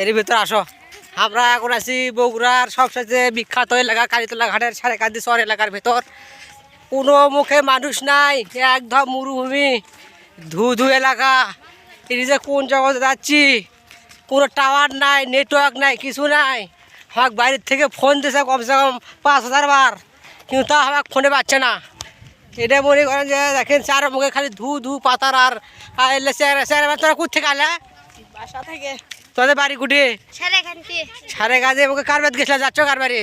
এর ভিতরে আসো। আমরা এখন আছি বগুড়ার সবসাথে বিখ্যাত এলাকা, কালীতলা ঘাটের সাড়ে কান্দি শহর এলাকার ভেতর। কোনো মুখে মানুষ নাই, একদম মরুভূমি ধু ধু এলাকা। এর যে কোন জগতে যাচ্ছি, কোনো টাওয়ার নাই নেটওয়ার্ক নাই, কিছু নাই। আমাকে বাইরের থেকে ফোন দিয়েছে কমসে কম পাঁচ হাজার বার। কিন্তু তা আমাকে ফোনে পাচ্ছে না। এটা মনে করেন যে দেখেন চার মুখে খালি ধু ধু পাতার আর এলে স্যার তোরা কোথ আলে বাসা থেকে। তোদের বাড়ি কুটি? সারে কাজে মুখে কার বাদ গেছিলা? যাচ্ছ কার বাড়ি?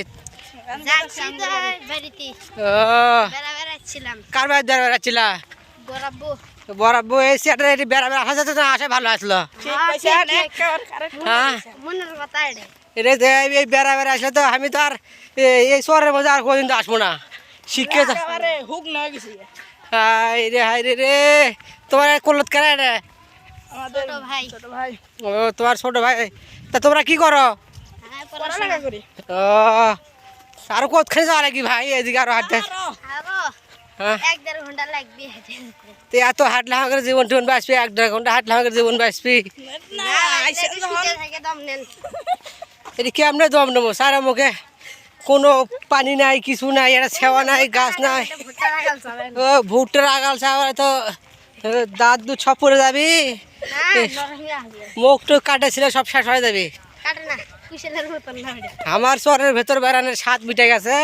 তো বেড়া কার বাড়ি দেওয়ার বেড়াচ্ছিলা? বরাব্বু। এই সেটা এটি বেড়া বেড়া আসা যেত আসে ভালো আসলো। না হ্যাঁ মনের কথা এটা এটা যে এই বেড়া বেড়া আসলে তো আমি তো আর এই শহরের মধ্যে আর কোনদিন তো আসব না। শিক্ষিত হুক নয় গেছি। হাই রে হাই রে রে। তোমার কলত কেন রে আমাদের ছোট ভাই। ও তোমার ছোট ভাই তা তোমরা কি করো? হ্যাঁ পড়ালেখা করি। ও আর কতখানি যাওয়া নাকি ভাই? এদিকে আরও হাঁটতে। আরও। হ্যাঁ। এক দেড় ঘণ্টা লাগবে হেঁটে যেতে। তো এত হাঁটলে জীবন টিবন বাঁচবি এক দেড় ঘণ্টা হাঁটলে জীবন বাঁচবি। দম। নেব? সারা মুখে কোনো পানি নাই কিছু নাই এটা সেবা নাই গাছ নাই। ভুট্টার আগাল চাওয়া তো দাঁত দু ছপ পরে যাবি। মুখ টুক কাটেছিল সব শেষ হয়ে যাবি। আমার শহরের ভেতর বেড়ানোর স্বাদ মিটে গেছে।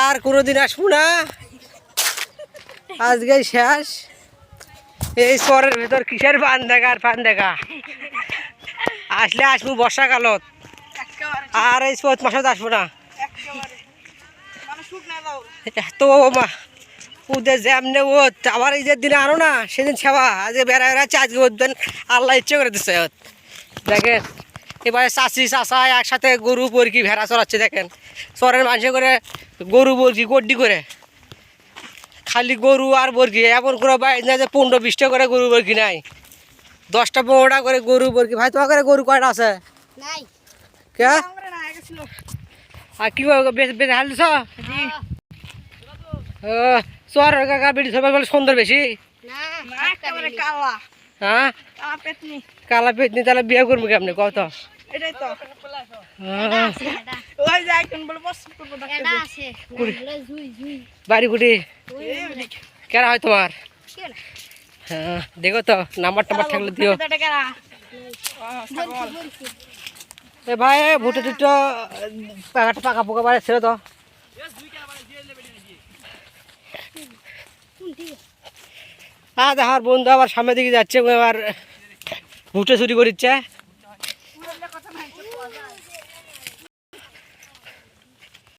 আর কোনোদিন আসব না। আজকেই শেষ। এই শহরের ভেতর কিসের পান দেখা আর পান দেখা আসলে আসব বর্ষাকালত। আর এই চৈত মাসে আসব না। তো মানে এত মা ওদের যেমনে ও আবার এই যে দিনে আনো না সেদিন সেবা আজকে বেড়া বেড়াচ্ছে আজকে ওদের আল্লাহ ইচ্ছে করে দিচ্ছে ওর। দেখেন এবারে চাষি চাষা একসাথে গরু বরকি ভেড়া চড়াচ্ছে দেখেন। চরের মানুষে করে গরু বরকি গড্ডি করে। খালি গরু আর বরকি এমন করে বাইরে না যে পনেরো বিশটা করে গরু বরকি নাই। দশটা পনেরোটা করে গরু বরকি। ভাই তোমার করে গরু কয়টা আছে? কে? আর কি বেশ বেশ হাল দিছ? চর কাকা বেটি সবাই বলে সুন্দর বেশি। হ্যাঁ? কালা পেতনি। কালা তাহলে বিয়ে করব কেমনি? কত তো। হ্যাঁ। জুই বাড়ি কুটি কেরা হয় তোমার? হ্যাঁ দেখো তো নাম্বার টাম্বার থাকলে দিও। এ ভাই ভুটে টুটো পাকাটা পাকা পোকা বাড়ে ছিল তো। হ্যাঁ দেখার বন্ধু আবার সামনের দিকে যাচ্ছে এবার আবার ভুটে চুরি করিচ্ছে।